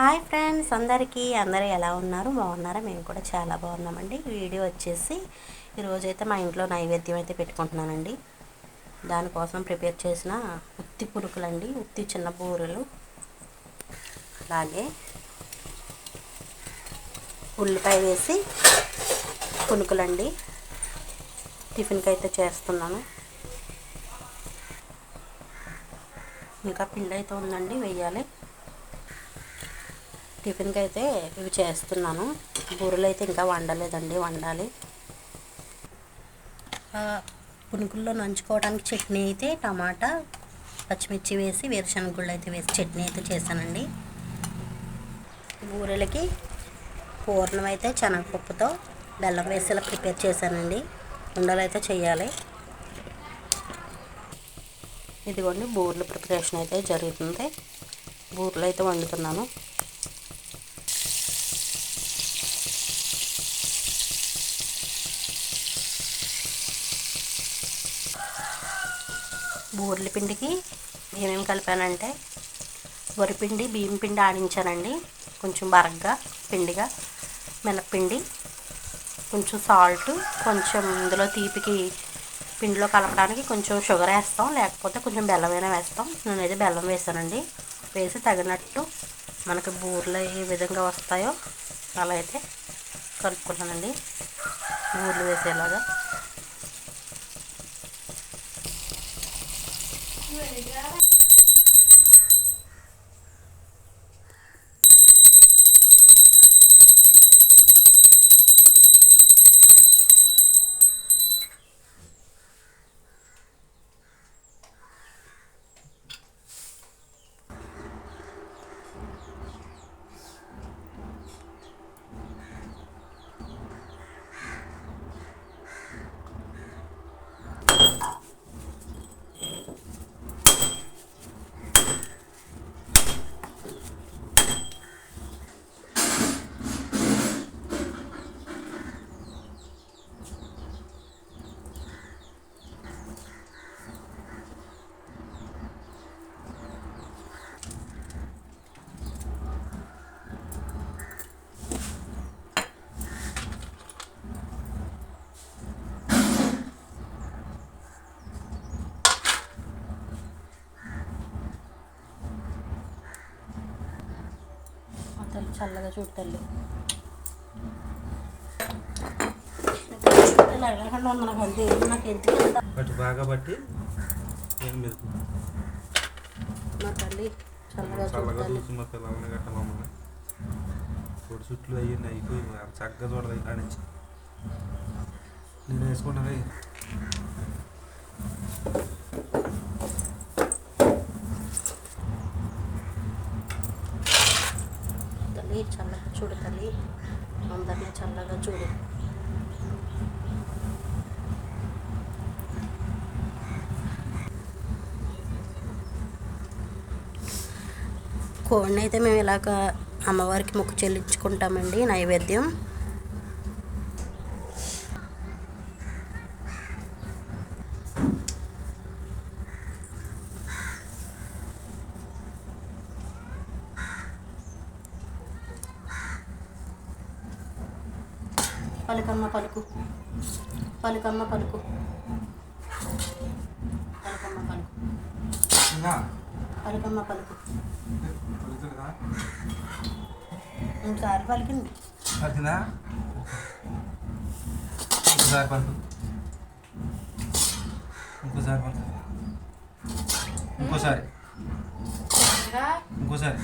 Hi friends అందరికీ అందరూ ఎలా ఉన్నారు? బాగున్నారా? మేము కూడా చాలా బాగున్నామండి. వీడియో వచ్చేసి ఈరోజైతే మా ఇంట్లో నైవేద్యం అయితే పెట్టుకుంటున్నానండి. దానికోసం ప్రిపేర్ చేసిన ఉత్తి పురుకులండి ఉత్తి చిన్న బూరెలు అలాగే ఉల్లిపాయ వేసి పునుకులండి. టిఫిన్కి అయితే చేస్తున్నాను. ఇంకా పిండి అయితే ఉందండి వేయాలి. టిఫిన్కి అయితే ఇవి చేస్తున్నాను. బూరెలు అయితే ఇంకా వండలేదండి వండాలి. పునుకుల్లో నంచుకోవడానికి చట్నీ అయితే టమాటా పచ్చిమిర్చి వేసి వేరుశనగుళ్ళు అయితే వేసి చట్నీ అయితే చేశానండి. బూరెలకి పూర్ణం అయితే శనగపప్పుతో బెల్లం వేసి ఇలా ప్రిపేర్ చేశానండి. ఉండలు అయితే చేయాలి. ఇదిగోండి బూరెల ప్రిపరేషన్ అయితే జరుగుతుంది. బూరెలు అయితే వండుతున్నాను. బూరెల పిండికి ఏమేమి కలిపానంటే వరిపిండి బియ్యం పిండి ఆడించానండి. కొంచెం బరగ్గా పిండిగా మినప్పిండి కొంచెం సాల్ట్ కొంచెం ఇందులో తీపికి పిండిలో కలపడానికి కొంచెం షుగర్ వేస్తాం లేకపోతే కొంచెం బెల్లమైనా వేస్తాం. నేనైతే బెల్లం వేసానండి. వేసి తగినట్టు మనకి బూరెలు ఏ విధంగా వస్తాయో అలా అయితే కలుపుకున్నానండి. బూరెలు వేసేలాగా మా తల్లి చల్లగా చూడు తల్లి ఇలా అడగకుండా ఉంది నాకు అంతే? నాకు ఎందుకు ఇంత బట్టి బాగా బట్టి మా తల్లి చల్లగా మా పిల్లల్ని గట్ట మమ్మల్ని పొడి చుట్లు అయ్యింది అయిపోయి చక్కగా చూడదు ఇక్కడ నుంచి. నేను వేసుకుంటాను తల్లి చల్లగా చూడు తల్లి. అందరినీ చల్లగా చూడు. కోడిని అయితే మేము ఇలాగ అమ్మవారికి మొక్కు చెల్లించుకుంటామండి నైవేద్యం. పలుకమ్మ పలుకు. పలుకమ్మ పలుకు. పలుకమ్మ పలుకు. పలుకమ్మ పలుకు. ఇంకోసారి పలికింది. వచ్చిందా ఇంకోసారి పలుకు. ఇంకోసారి పలుకు. ఇంకోసారి. ఇంకోసారి.